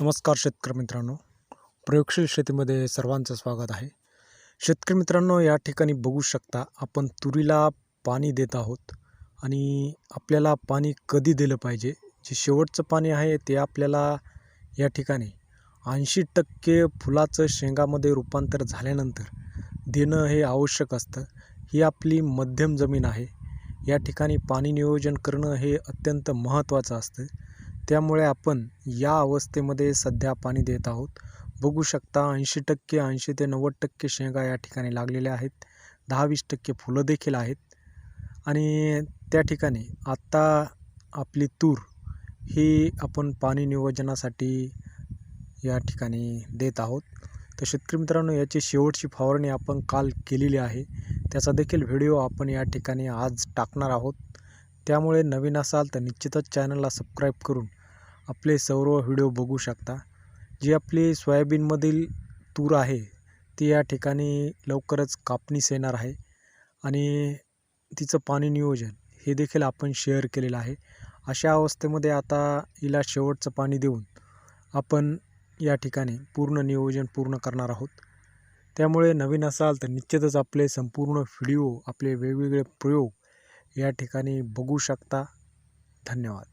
नमस्कार शेतकरी मित्रांनो. प्रयोगशील शेतीमध्ये सर्वांचं स्वागत आहे. शेतकरी मित्रांनो या ठिकाणी बघू शकता आपण तुरीला पाणी देत आहोत आणि आपल्याला पाणी कधी दिलं पाहिजे? जे शेवटचं पाणी आहे ते आपल्याला या ठिकाणी ऐंशी टक्के फुलाचं शेंगामध्ये रूपांतर झाल्यानंतर देणं हे आवश्यक असतं. ही आपली मध्यम जमीन आहे. या ठिकाणी पाणी नियोजन करणं हे अत्यंत महत्त्वाचं असतं. त्यामुळे आपण या अवस्थेमध्ये सध्या पाणी देत आहोत. बघू शकता ऐंशी टक्के ऐंशी ते नव्वद टक्के शेंगा या ठिकाणी लागलेल्या आहेत. दहा वीस टक्के फुलं देखील आहेत. आणि त्या ठिकाणी आत्ता आपली तूर ही आपण पाणी नियोजनासाठी या ठिकाणी देत आहोत. तर शेतकरी मित्रांनो याची शेवटची फवारणी आपण काल केलेली आहे. त्याचा देखील व्हिडिओ आपण या ठिकाणी आज टाकणार आहोत. त्यामुळे नवीन असाल तर निश्चितच चॅनलला सबस्क्राईब करून आपले सर्व व्हिडिओ बघू शकता. जी आपली सोयाबीनमधील तूर आहे ती या ठिकाणी लवकरच कापणीस येणार आहे आणि तिचं पाणी नियोजन हे देखील आपण शेअर केलेलं आहे. अशा अवस्थेमध्ये आता हिला शेवटचं पाणी देऊन आपण या ठिकाणी पूर्ण नियोजन पूर्ण करणार आहोत. त्यामुळे नवीन असाल तर निश्चितच आपले संपूर्ण व्हिडिओ आपले वेगवेगळे प्रयोग या ठिकाणी बघू शकता. धन्यवाद.